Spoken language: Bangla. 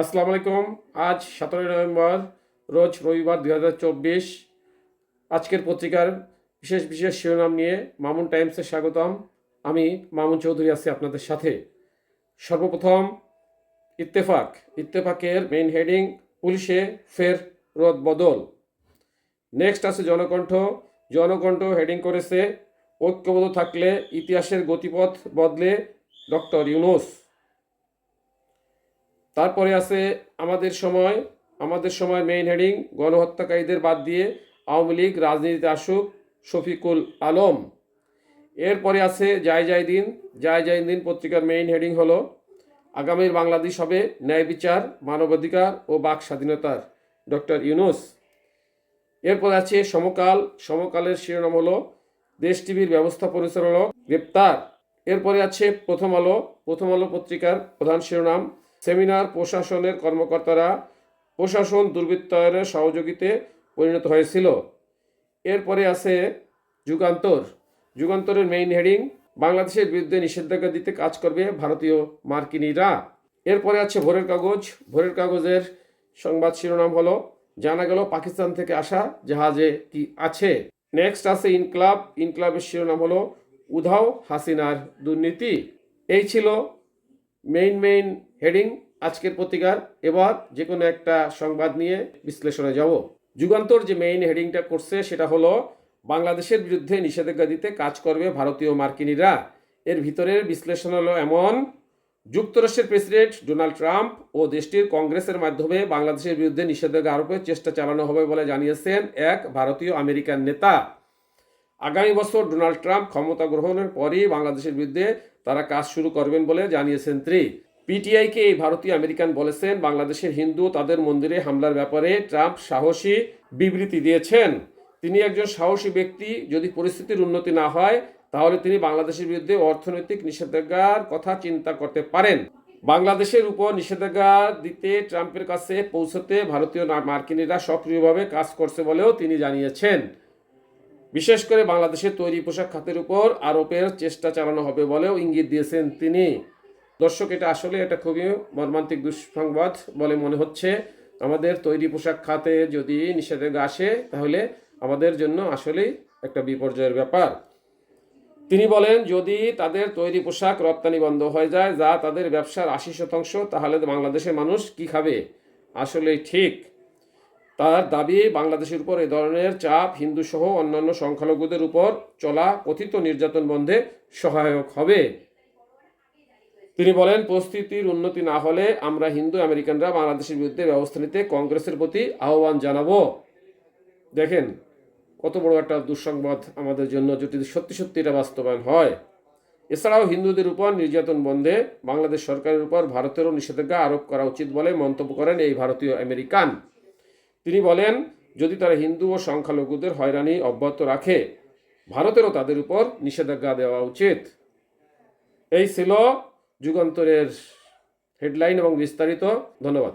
আসসালামু আলাইকুম। আজ সতেরোই নভেম্বর, রোজ রবিবার দুই হাজার চব্বিশ। আজকের পত্রিকার বিশেষ বিশেষ শিরোনাম নিয়ে মামুন টাইমসে স্বাগতম। আমি মামুন চৌধুরী আছি আপনাদের সাথে। সর্বপ্রথম, ইত্তেফাক। ইত্তেফাকের মেইন হেডিং পুলিশে ফের রোদ বদল। নেক্সট আছে জনকণ্ঠ। জনকণ্ঠ হেডিং করেছে, ঐক্যবদ্ধ থাকলে ইতিহাসের গতিপথ বদলে ডক্টর ইউনুস। তারপরে আছে আমাদের সময় আমাদের সময় মেইন হেডিং গণহত্যাকারীদের বাদ দিয়ে আওয়ামী লীগ রাজনীতিতে আসুক শফিকুল আলম। এরপরে আছে যায় যায় দিন। যায় যায় দিন পত্রিকার মেইন হেডিং হলো, আগামীর বাংলাদেশ হবে ন্যায় বিচার, মানবাধিকার ও বাক স্বাধীনতার। ডক্টর ইউনুস। এরপর আছে সমকাল। সমকালের শিরোনাম হলো, দেশ টিভির ব্যবস্থা পরিচালক গ্রেপ্তার। এরপরে আছে প্রথম আলো। প্রথম আলো পত্রিকার প্রধান শিরোনাম সেমিনার প্রশাসনের কর্মকর্তারা প্রশাসন দুর্বৃত্তায়নের সহযোগিতে পরিণত হয়েছিল। এরপরে আছে যুগান্তর। যুগান্তরের মেইন হেডিং বাংলাদেশের বিরুদ্ধে নিষেধাজ্ঞা দিতে কাজ করবে ভারতীয় মার্কিনীরা। এরপরে আছে ভোরের কাগজ। ভোরের কাগজের সংবাদ শিরোনাম হলো, জানা গেল পাকিস্তান থেকে আসা জাহাজে কি আছে। নেক্সট আছে ইনক্লাব। ইনকলাবের শিরোনাম হলো, উধাও হাসিনার দুর্নীতি। এই ছিল মেইন মেইন হেডিং আজকের পত্রিকার এবার যে কোনো একটা সংবাদ নিয়ে বিশ্লেষণে যাব। যুগান্তর যে মেইন হেডিংটা করছে, সেটা হলো বাংলাদেশের বিরুদ্ধে নিষেধাজ্ঞা দিতে কাজ করবে ভারতীয় মার্কিনীরা। এর ভিতরের বিশ্লেষণ হলো এমন, যুক্তরাষ্ট্রের প্রেসিডেন্ট ডোনাল্ড ট্রাম্প ও দেশটির কংগ্রেসের মাধ্যমে বাংলাদেশের বিরুদ্ধে নিষেধাজ্ঞা আরোপের চেষ্টা চালানো হবে বলে জানিয়েছেন এক ভারতীয় আমেরিকান নেতা। আগামী বছর ডোনাল্ড ট্রাম্প ক্ষমতা গ্রহণের পরই বাংলাদেশের বিরুদ্ধে তারা কাজ শুরু করবেন বলে জানিয়েছেন তিনি। পিটিআইকে এই ভারতীয় আমেরিকান বলেছেন, বাংলাদেশের হিন্দু তাদের মন্দিরে হামলার ব্যাপারে ট্রাম্প সাহসী বিবৃতি দিয়েছেন। তিনি একজন সাহসী ব্যক্তি, যদি পরিস্থিতির উন্নতি না হয়, তাহলে তিনি বাংলাদেশের বিরুদ্ধে অর্থনৈতিক নিষেধাজ্ঞার কথা চিন্তা করতে পারেন। বাংলাদেশের উপর নিষেধাজ্ঞা দিতে ট্রাম্পের কাছে পৌঁছতে ভারতীয় মার্কিনীরা সক্রিয়ভাবে কাজ করছে বলেও তিনি জানিয়েছেন। বিশেষ করে বাংলাদেশের তৈরি পোশাক খাতের উপর আরোপের চেষ্টা চালানো হবে বলেও ইঙ্গিত দিয়েছেন তিনি। দর্শক, এটা আসলে এটা খুবই মর্মান্তিক দুঃসংবাদ বলে মনে হচ্ছে। আমাদের তৈরি পোশাক খাতে যদি নিষেধাজ্ঞা আসে, তাহলে আমাদের জন্য আসলেই একটা বিপর্যয়ের ব্যাপার। তিনি বলেন, যদি তাদের তৈরি পোশাক রপ্তানি বন্ধ হয়ে যায়, যা তাদের ব্যবসার আশি শতাংশ, তাহলে বাংলাদেশের মানুষ কি খাবে? আসলে ঠিক। তার দাবি, বাংলাদেশের উপর এ ধরনের চাপ হিন্দু সহ অন্যান্য সংখ্যালঘুদের উপর চলা কথিত নির্যাতন বন্ধে সহায়ক হবে। তিনি বলেন পরিস্থিতির উন্নতি না হলে আমরা হিন্দু আমেরিকানরা বাংলাদেশের বিরুদ্ধে ব্যবস্থা নিতে কংগ্রেসের প্রতি আহ্বান জানাব। দেখেন, কত বড় একটা দুঃসংবাদ আমাদের জন্য যদি সত্যি সত্যি এটা বাস্তবায়ন হয়। এছাড়াও হিন্দুদের উপর নির্যাতন বন্ধে বাংলাদেশ সরকারের উপর ভারতেরও নিষেধাজ্ঞা আরোপ করা উচিত বলে মন্তব্য করেন এই ভারতীয় আমেরিকান। তিনি বলেন, যদি তারা হিন্দু ও সংখ্যালঘুদের হয়রানি অব্যাহত রাখে, ভারতেরও তাদের উপর নিষেধাজ্ঞা দেওয়া উচিত। এই ছিল যুগান্তরের হেডলাইন এবং বিস্তারিত। ধন্যবাদ।